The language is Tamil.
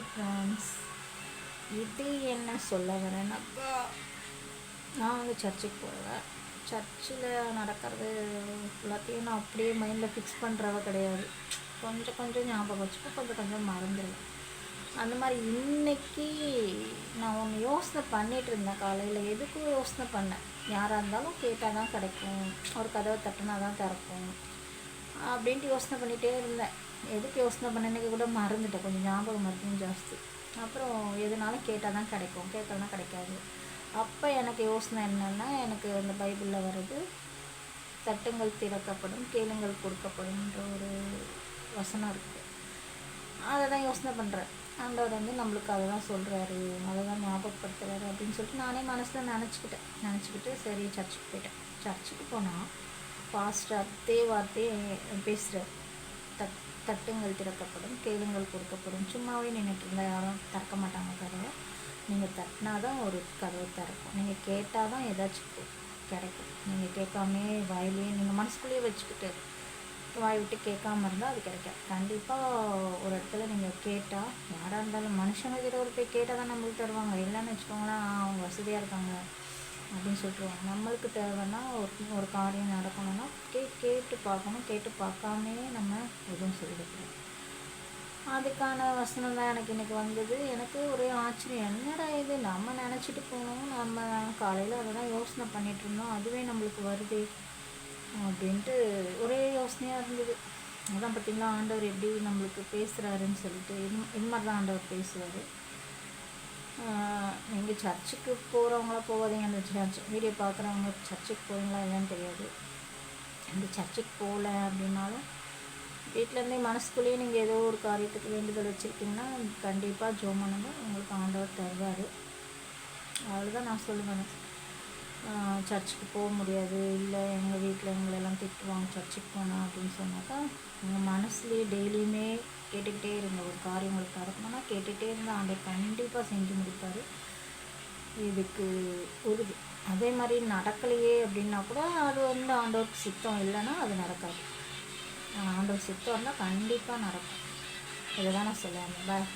ஹாய் ஃப்ரெண்ட்ஸ் இது என்ன சொல்ல வரேன்னாக்கா நான் வந்து சர்ச்சுக்கு போவேன் சர்ச்சில் நடக்கிறது எல்லாத்தையும் நான் அப்படியே மைண்டில் ஃபிக்ஸ் பண்ணுறவ கிடையாது. கொஞ்சம் கொஞ்சம் ஞாபகம் வச்சுப்போம் கொஞ்சம் கொஞ்சம் மறந்துடுவேன் அந்த மாதிரி இன்னைக்கு நான் ஒன்று யோசனை பண்ணிகிட்டு இருந்தேன் காலையில். எதுக்கும் யோசனை பண்ணேன்? யாராக இருந்தாலும் கேட்டால் தான் கிடைக்கும். ஒரு கதவை தட்டினா தான் திறக்கும். அப்படின்ட்டு யோசனை பண்ணிகிட்டே இருந்தேன். எதுக்கு யோசனை பண்ணேன்னு கூட மறந்துட்டேன். கொஞ்சம் ஞாபகம் மறக்கும் ஜாஸ்தி. அப்புறம் எதுனாலும் கேட்டால் தான் கிடைக்கும் கேட்கலனா கிடைக்காது. அப்போ எனக்கு யோசனை என்னென்னா எனக்கு அந்த பைபிளில் வர்றது தட்டுங்கள் திறக்கப்படும் கேளுங்கள் கொடுக்கப்படும்ன்ற ஒரு வசனம் இருக்குது அதை தான் யோசனை பண்ணுறேன் ஆண்டவர் வந்து நம்மளுக்கு அதை தான் சொல்கிறாரு அதை தான் ஞாபகப்படுத்துகிறாரு அப்படின்னு சொல்லிட்டு நானே மனசில் நினச்சிக்கிட்டேன். நினச்சிக்கிட்டு சரி சர்ச்சுக்கு போயிட்டேன். சர்ச்சுக்கு போனால் ஃபாஸ்ட்டாக அதே வார்த்தையே பேசுகிறார் தட் தட்டுங்கள் திறக்கப்படும் கேளுங்கள் கொடுக்கப்படும். சும்மாவே நின்றுட்டு இருந்தால் யாரும் திறக்க மாட்டாங்க கதவை. நீங்கள் தட்டினா தான் ஒரு கதவை திறக்கும். நீங்கள் கேட்டால் தான் ஏதாச்சும் கிடைக்கும். நீங்கள் கேட்காமே வாயிலேயே நீங்கள் மனசுக்குள்ளேயே வச்சுக்கிட்டு வாய் விட்டு கேட்காம இருந்தால் அது கிடைக்கும் கண்டிப்பாக ஒரு இடத்துல நீங்கள் கேட்டால் யாராக இருந்தாலும் மனுஷங்க கிட்ட ஒரு போய் கேட்டால் தான் நம்மளுக்கு தருவாங்க இல்லைன்னு வச்சுக்கோங்களேன் அவங்க வசதியாக இருக்காங்க. அப்படின்னு சொல்லிட்டுருவாங்க. நம்மளுக்கு தேவைன்னா ஒரு ஒரு காரியம் நடக்கணும்னா கே கேட்டு பார்க்கணும். கேட்டு பார்க்காமே நம்ம எதுவும் சொல்லிடக்கூடாது அதுக்கான வசனம் தான் எனக்கு இன்றைக்கி வந்தது. எனக்கு ஒரே ஆச்சரியம். என்னடா இது? நம்ம நினச்சிட்டு போனோம். நம்ம காலையில் அதை தான் யோசனை பண்ணிகிட்டு இருந்தோம். அதுவே நம்மளுக்கு வருது அப்படின்ட்டு ஒரே யோசனையாக இருந்தது. அதான் பார்த்திங்களா? ஆண்டவர் எப்படி நம்மளுக்கு பேசுகிறாருன்னு சொல்லிட்டு இது இது மாதிரி தான் ஆண்டவர் பேசுவார். நீங்கள் சர்ச்சுக்கு போகிறவங்களா போகாதீங்க. அந்த சர்ச் வீடியோ பார்க்குறவங்க சர்ச்சுக்கு போவீங்களா இல்லைன்னு தெரியாது. இந்த சர்ச்சுக்கு போகல அப்படின்னாலும் வீட்டிலேருந்தே மனசுக்குள்ளேயே நீங்கள் ஏதோ ஒரு காரியத்துக்கு வேண்டுதல் வச்சுருக்கீங்கன்னா கண்டிப்பாக ஜோம் பண்ணுங்க. உங்களுக்கு ஆண்டவர் தருவார். அவ்வளோதான் நான் சொல்லுவேன். சர்ச்சுக்கு போக முடியாது. இல்லை எங்கள் வீட்டில் எங்களெல்லாம் திட்டுவாங்க சர்ச்சுக்கு போனால் அப்படின்னு சொன்னாக்கா உங்கள் மனசுலேயே டெய்லியுமே கேட்டுக்கிட்டே இருங்க. ஒரு காரியம் உங்களுக்கு நடக்கணும்னா கேட்டுகிட்டே இருந்தால் ஆண்டவர் கண்டிப்பாக செஞ்சு முடிப்பார். இதுக்கு உறுதி. அதே மாதிரி நடக்கலையே அப்படின்னா கூட அது வந்து ஆண்டவருக்கு சித்தம் இல்லைன்னா அது நடக்காது. ஆண்டவர் சித்தம் இருந்தால் கண்டிப்பாக நடக்கும். இதை தான் நான் சொல்லுவேன் பாய்